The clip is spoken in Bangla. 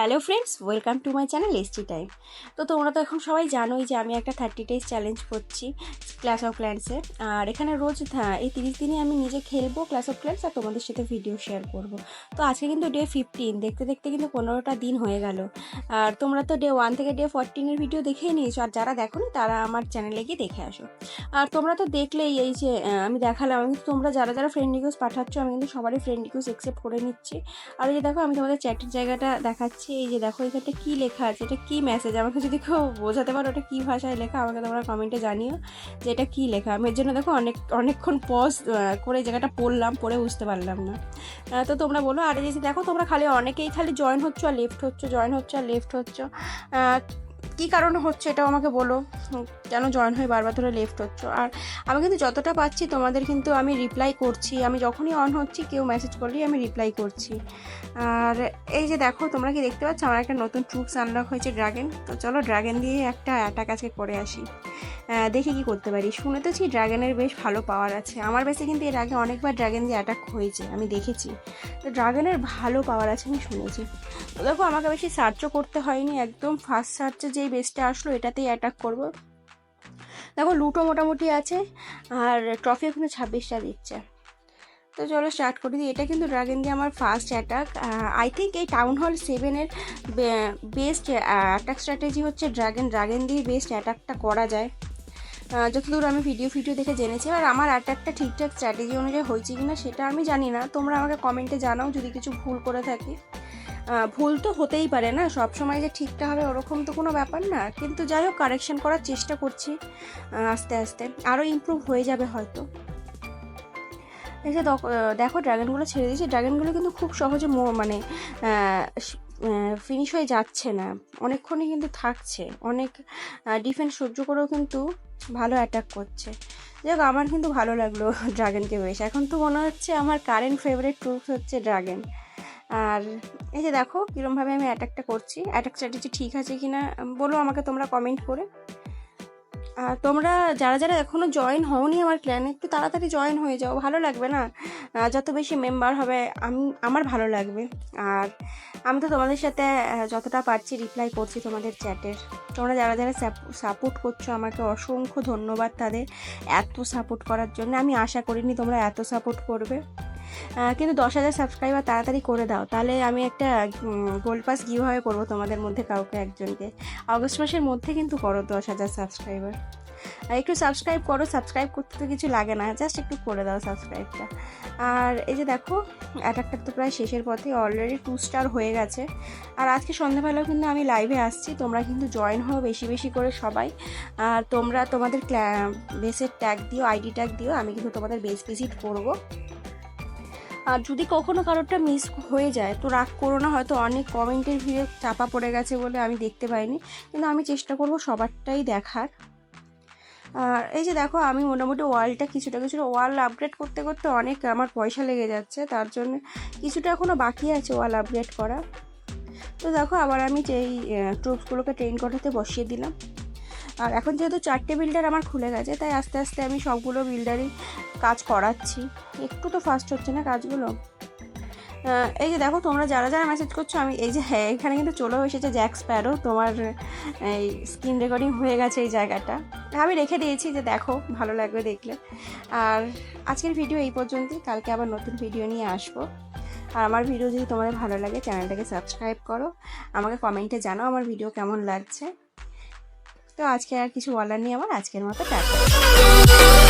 Hello friends, welcome to my channel ST time. তো তোমরা তো এখন সবাই জানোই যে আমি একটা থার্টি ডেজ চ্যালেঞ্জ করছি ক্লাস অফ ক্ল্যান্সে আর এখানে রোজ হ্যাঁ এই তিরিশ দিনে আমি নিজে খেলব ক্লাস অফ ক্ল্যান্স আর তোমাদের সাথে ভিডিও শেয়ার করব। তো আজকে কিন্তু ডে ফিফটিন দেখতে দেখতে কিন্তু পনেরোটা দিন হয়ে গেল। আর তোমরা তো ডে ওয়ান থেকে ডে ফোরটিনের ভিডিও দেখেই নিয়েছো, আর যারা দেখো তারা আমার চ্যানেলে গিয়ে দেখে আসো। আর তোমরা তো দেখলেই এই যে আমি দেখালাম কিন্তু তোমরা যারা যারা ফ্রেন্ড রিকোয়েস্ট পাঠাচ্ছ, আমি কিন্তু সবারই ফ্রেন্ড রিকোয়েস্ট অ্যাকসেপ্ট করে নিচ্ছি। আর এই যে দেখো, আমি তোমাদের চ্যাটের জায়গাটা দেখাচ্ছি। এই যে দেখো, এখানটা কী লেখা আছে? এটা কী মেসেজ আমাকে যদি কেউ বোঝাতে পারো ওটা কী ভাষায় লেখা, আমাকে তোমরা কমেন্টে জানিও যে এটা কী লেখা। আমি এর জন্য দেখো অনেক, অনেকক্ষণ পজ করে জায়গাটা পড়লাম, পড়ে বুঝতে পারলাম না। তো তোমরা বলো, আর এই দেখো, তোমরা খালি অনেকেই খালি জয়েন হচ্ছ আর লেফট হচ্ছ জয়েন হচ্ছ আর লেফট হচ্ছ। কী কারণে হচ্ছে এটাও আমাকে বলো। কেন জয়েন হয়ে বারবার ধরে লেফট হচ্ছ? আর আমি কিন্তু যতটা পাচ্ছি তোমাদের কিন্তু আমি রিপ্লাই করছি। আমি যখনই অন হচ্ছি, কেউ মেসেজ করলেই আমি রিপ্লাই করছি। আর এই যে দেখো, তোমরা কি দেখতে পাচ্ছ? আমার একটা নতুন ট্রুপস আনলক হয়েছে ড্রাগেন তো চলো ড্রাগন দিয়ে একটা অ্যাটাক আজকে করে আসি। দেখি কি করতে পারি। শুনে শুনেতেছি ড্রাগনের বেশ ভালো পাওয়ার আছে। আমার বেশি কিন্তু এর আগে অনেকবার ড্রাগন দিয়ে অ্যাটাক হয়েছে, আমি দেখেছি। তো ড্রাগনের ভালো পাওয়ার আছে, আমি শুনেছি। তো দেখো, আমাকে বেশি সার্চও করতে হয়নি। একদম ফার্স্ট সার্চে যেই বেসটা আসলো এটাতেই অ্যাটাক করব। দেখো লুটো মোটামুটি আছে, আর ট্রফি এখানে ছাব্বিশটা দিচ্ছে। তো চলো স্টার্ট করে দিই। এটা কিন্তু ড্রাগন দিয়ে আমার ফার্স্ট অ্যাটাক আই থিঙ্ক এই টাউন হল সেভেনের বেস্ট অ্যাটাক স্ট্র্যাটেজি হচ্ছে ড্রাগন ড্রাগন দিয়ে বেস্ট অ্যাটাকটা করা যায়। যতদূর আমি ভিডিও ফিডিও দেখে জেনেছি আর আমার অ্যাটাকটা ঠিকঠাক স্ট্র্যাটেজি অনুযায়ী হয়েছে কি না সেটা আমি জানি না। তোমরা আমাকে কমেন্টে জানাও যদি কিছু ভুল করে থাকি। ভুল তো হতেই পারে না। সব সময় যে ঠিকটা হবে ওরকম তো কোনো ব্যাপার না। কিন্তু যাই হোক কারেকশন করার চেষ্টা করছি আস্তে আস্তে। আরও ইমপ্রুভ হয়ে যাবে হয়তো। দেখো ড্রাগনগুলো ছেড়ে দিয়েছে। ড্রাগনগুলো কিন্তু খুব সহজে মানে ফিনিশ হয়ে যাচ্ছে না। অনেকক্ষণই কিন্তু থাকছে। অনেক ডিফেন্স সহ্য করেও কিন্তু ভালো অ্যাটাক করছে। যাক আমার কিন্তু ভালো লাগল ড্রাগনকে বেশ। এখন তো মনে হচ্ছে আমার কারেন্ট ফেভারিট ট্রুপস হচ্ছে ড্রাগন আর এই যে দেখো, কীরমভাবে আমি অ্যাটাকটা করছি। অ্যাটাক স্ট্র্যাটেজি ঠিক আছে কি না বলো আমাকে তোমরা কমেন্ট করে। আর তোমরা যারা যারা এখনও জয়েন হওনি আমার ক্ল্যানে একটু তাড়াতাড়ি জয়েন হয়ে যাও। ভালো লাগবে না? যত বেশি মেম্বার হবে, আমি, আমার ভালো লাগবে। আর আমি তো তোমাদের সাথে যতটা পারছি রিপ্লাই করছি তোমাদের চ্যাটের তোমরা যারা যারা সাপোর্ট করছ আমাকে, অসংখ্য ধন্যবাদ তাদের এত সাপোর্ট করার জন্য। আমি আশা করিনি তোমরা এত সাপোর্ট করবে। কিন্তু দশ হাজার সাবস্ক্রাইবার তাড়াতাড়ি করে দাও। তাহলে আমি একটা গোল্ড পাস কীভাবে করব তোমাদের মধ্যে কাউকে একজনকে। আগস্ট মাসের মধ্যে কিন্তু করো দশ হাজার সাবস্ক্রাইবার আর একটু সাবস্ক্রাইব করো সাবস্ক্রাইব করতে তো কিছু লাগে না জাস্ট একটু করে দাও সাবস্ক্রাইবটা আর এই যে দেখো অ্যাটাকটা তো প্রায় শেষের পথে অলরেডি টু স্টার হয়ে গেছে। আর আজকে সন্ধ্যাবেলাও কিন্তু আমি লাইভে আসছি, তোমরা কিন্তু জয়েন হও বেশি বেশি করে সবাই। আর তোমরা তোমাদের বেসের ট্যাগ দিও আইডি ট্যাগ দিও, আমি কিন্তু তোমাদের বেস ভিজিট করব। আর যদি কখনো কারোরটা মিস হয়ে যায়, তো রাগ করো না, হয়তো অনেক কমেন্টের ভিড়ে চাপা পড়ে গেছে বলে আমি দেখতে পাইনি। কিন্তু আমি চেষ্টা করব সবারটাই দেখার। আর এই যে দেখো, আমি মোটামুটি ওয়ালটা কিছুটা কিছুটা ওয়াল আপগ্রেড করতে করতে অনেক আমার পয়সা লেগে যাচ্ছে, তার জন্য কিছুটা এখনও বাকি আছে ওয়াল আপগ্রেড করা। তো দেখো, আবার আমি এই ট্রুপসগুলোকে ট্রেন করাতে বসিয়ে দিলাম। আর এখন যেহেতু চারটে বিল্ডার আমার খুলে গেছে, তাই আস্তে আস্তে আমি সবগুলো বিল্ডারই কাজ করাচ্ছি। একটু তো ফাস্ট হচ্ছে না কাজগুলো? এই যে দেখো, তোমরা যারা যারা মেসেজ করছ, আমি এই যে হ্যাঁ এখানে কিন্তু চলেও এসেছে জ্যাক স্প্যারো তোমার, এই স্ক্রিন রেকর্ডিং হয়ে গেছে এই জায়গাটা। আমি রেখে দিয়েছি যে দেখো, ভালো লাগবে দেখলে। আর আজকের ভিডিও এই পর্যন্তই। কালকে আবার নতুন ভিডিও নিয়ে আসব। আর আমার ভিডিও যদি তোমাদের ভালো লাগে, চ্যানেলটাকে সাবস্ক্রাইব করো। আমাকে কমেন্টে জানাও আমার ভিডিও কেমন লাগছে। তো আজকে আর কিছু বলার নেই আমার। আজকের মতো টাটা।